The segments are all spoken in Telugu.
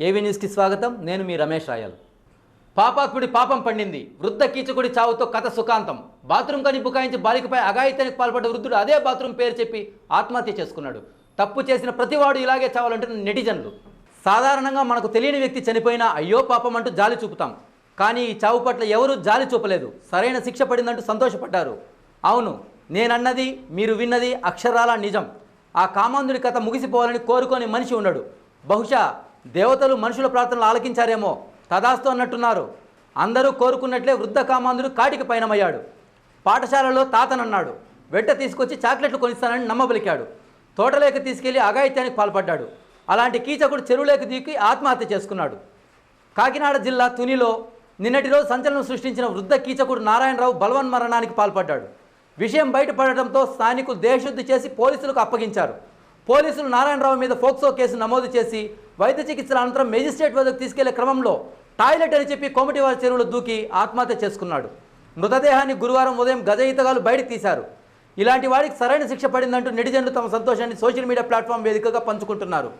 ఏవీ న్యూస్కి స్వాగతం? నేను మీ రమేష్ రాయల్. పాపాత్ముడి పాపం పండింది. వృద్ధ కీచకుడి చావుతో కథ సుఖాంతం. బాత్రూమ్ కని బుకాయించి బాలికపై అఘాయితానికి పాల్పడ్డ వృద్ధుడు అదే బాత్రూమ్ పేరు చెప్పి ఆత్మహత్య చేసుకున్నాడు. తప్పు చేసిన ప్రతివాడు ఇలాగే చావాలంటున్న నెటిజన్లు. సాధారణంగా మనకు తెలియని వ్యక్తి చనిపోయినా అయ్యో పాపం అంటూ జాలి చూపుతాం. కానీ ఈ చావు పట్ల ఎవరూ జాలి చూపలేదు. సరైన శిక్ష పడిందంటూ సంతోషపడ్డారు. అవును నేనన్నది మీరు విన్నది అక్షరాల నిజం. ఆ కామాంధుడి కథ ముగిసిపోవాలని కోరుకొని మనిషి ఉన్నాడు బహుశా దేవతలు మనుషుల ప్రార్థనలు ఆలకించారేమో తదాస్తు అన్నట్టున్నారు. అందరూ కోరుకున్నట్లే వృద్ధ కామాంధుడు కాటికి పయనమయ్యాడు. పాఠశాలలో తాతనన్నాడు. వెంట తీసుకొచ్చి చాక్లెట్లు కొనిస్తానని నమ్మబలికాడు. తోటలేక తీసుకెళ్ళి అఘాయిత్యానికి పాల్పడ్డాడు. అలాంటి కీచకుడు చెరువులేక దిగి ఆత్మహత్య చేసుకున్నాడు. కాకినాడ జిల్లా తునిలో నిన్నటి రోజు సంచలనం సృష్టించిన వృద్ధ కీచకుడు నారాయణరావు బలవన్ మరణానికి పాల్పడ్డాడు. విషయం బయటపడటంతో స్థానికులు దేశశుద్ధి చేసి పోలీసులకు అప్పగించారు. పోలీసులు నారాయణరావు మీద ఫోక్సో కేసు నమోదు చేసి వైద్య చికిత్సల అనంతరం మేజిస్ట్రేట్ వద్దకు తీసుకెళ్ళే క్రమంలో టాయిలెట్ అని చెప్పి కోమటి వారి చెరువులో దూకి ఆత్మహత్య చేసుకున్నాడు. మృతదేహాన్ని గురువారం ఉదయం గజయితగాలు బయటకు తీశారు. ఇలాంటి వాడికి సరైన శిక్ష పడిందంటూ నెటిజన్లు తమ సంతోషాన్ని సోషల్ మీడియా ప్లాట్ఫామ్ వేదికగా పంచుకుంటున్నారు.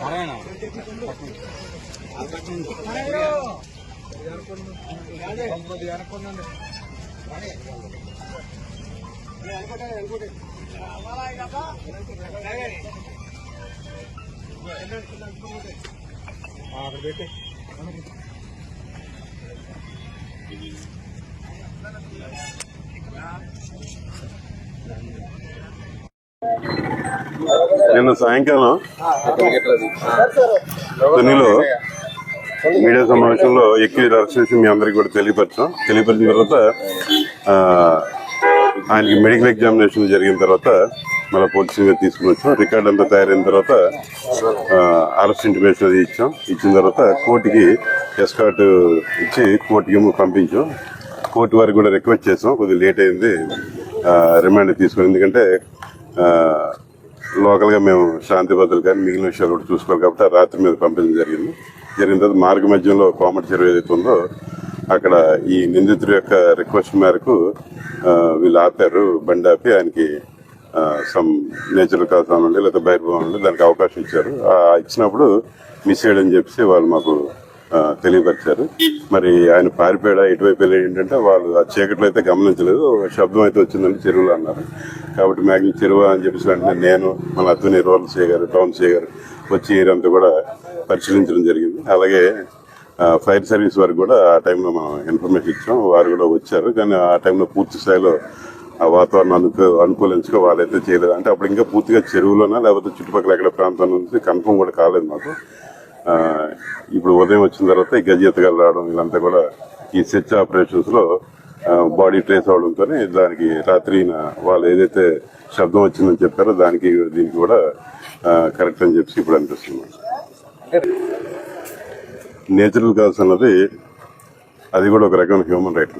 പറയണോ అనుకుంటే నిన్న సాయంకాలం తొనిలో మీడియా సమావేశంలో ఎక్కువ అరెస్ట్ చేసి మీ అందరికి కూడా తెలియపరచాం. తెలియపరిచిన తర్వాత ఆయనకి మెడికల్ ఎగ్జామినేషన్ జరిగిన తర్వాత మళ్ళీ పోలీసు మీద తీసుకుని వచ్చాం. రికార్డ్ అంతా తయారైన తర్వాత అరెస్ట్ ఇంటిమేషన్ అది ఇచ్చాం. ఇచ్చిన తర్వాత కోర్టుకి ఎస్కాట్ ఇచ్చి కోర్టుకి పంపించాం. కోర్టు వారికి కూడా రిక్వెస్ట్ చేసాం. కొద్దిగా లేట్ అయింది. రిమాండ్ తీసుకుని ఎందుకంటే లోకల్గా మేము శాంతి భద్రతలు కానీ మిగిలిన విషయాలు కూడా చూసుకోవాలి కాబట్టి రాత్రి మీద పంపించడం జరిగింది. జరిగిన తర్వాత మార్గ మధ్యంలో కోమటి చెరువు ఏదైతే ఉందో అక్కడ ఈ నిందితుడి యొక్క రిక్వెస్ట్ మేరకు వీళ్ళు ఆపారు. బండి ఆపి ఆయనకి సమ్ నేచురల్ కాజాల నుండి లేకపోతే బహిర్భావం నుండి దానికి అవకాశం ఇచ్చారు. ఇచ్చినప్పుడు మిస్ చేయడం చెప్పేసి వాళ్ళు మాకు తెలియపరిచారు. మరి ఆయన పారిపోయాడా ఎటువైపు వెళ్ళాడు ఏంటంటే వాళ్ళు ఆ చీకట్లో అయితే గమనించలేదు శబ్దం అయితే వచ్చిందని చెరువులో అన్నారు. కాబట్టి మ్యాగ్జిమం చెరువు అని చెప్పేసి వెంటనే నేను మన అతని రూరల్ సీ గారు టౌన్ సీ గారు వచ్చి ఏరంతా కూడా పరిశీలించడం జరిగింది. అలాగే ఫైర్ సర్వీస్ వారికి కూడా ఆ టైంలో మనం ఇన్ఫర్మేషన్ ఇచ్చాం. వారు కూడా వచ్చారు కానీ ఆ టైంలో పూర్తి స్థాయిలో ఆ వాతావరణం అనుకూ అనుకూలించుకో వాళ్ళైతే చేయలేదు. అంటే అప్పుడు ఇంకా పూర్తిగా చెరువులోనా లేకపోతే చుట్టుపక్కల ఎక్కడ ప్రాంతం నుంచి కన్ఫర్మ్ కూడా కాలేదు మాకు. ఇప్పుడు ఉదయం వచ్చిన తర్వాత ఈ గజెత్తగాలు రావడం వీళ్ళంతా కూడా ఈ సెర్చ్ ఆపరేషన్స్లో బాడీ ట్రేస్ అవడంతో దానికి రాత్రి వాళ్ళు ఏదైతే శబ్దం వచ్చిందని చెప్పారో దానికి దీనికి కూడా కరెక్ట్ అని చెప్పి ఇప్పుడు అనిపిస్తుంది నేచురల్ కాల్స్ అన్నది అది కూడా ఒక రకమైన హ్యూమన్ రైట్.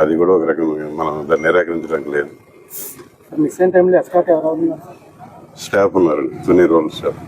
అది కూడా ఒక రకమైన మనం దాన్ని నిరాకరించడానికి లేదు. ఉన్నారు? స్టాఫ్ ఉన్నారండి. Tuni roll staff.